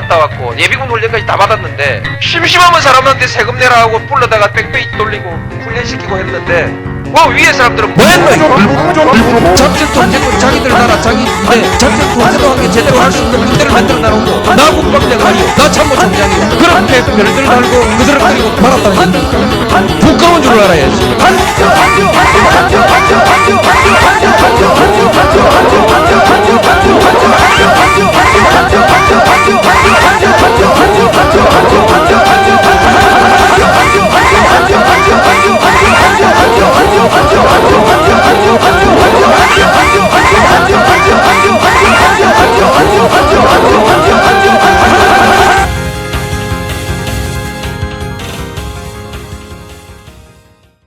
갔다 왔고 예비군 훈련까지 다 받았는데 심심하면 사람한테 세금 내라 하고 불러다가 백페이지 돌리고 훈련시키고 했는데 뭐 위에 사람들은 뭐 했노? 이거 작전 통제권 자기들 나라 자기인데 작전 통제도 한게 제대로 할 수 있는 군대를 만들어 나놓고 나 국방장 아니오 나 참모총장이오 그렇게 별들 달고 그들을 가지고 말았다는 북한은 줄 알아야지. 반겨 반겨 반겨 반겨 반겨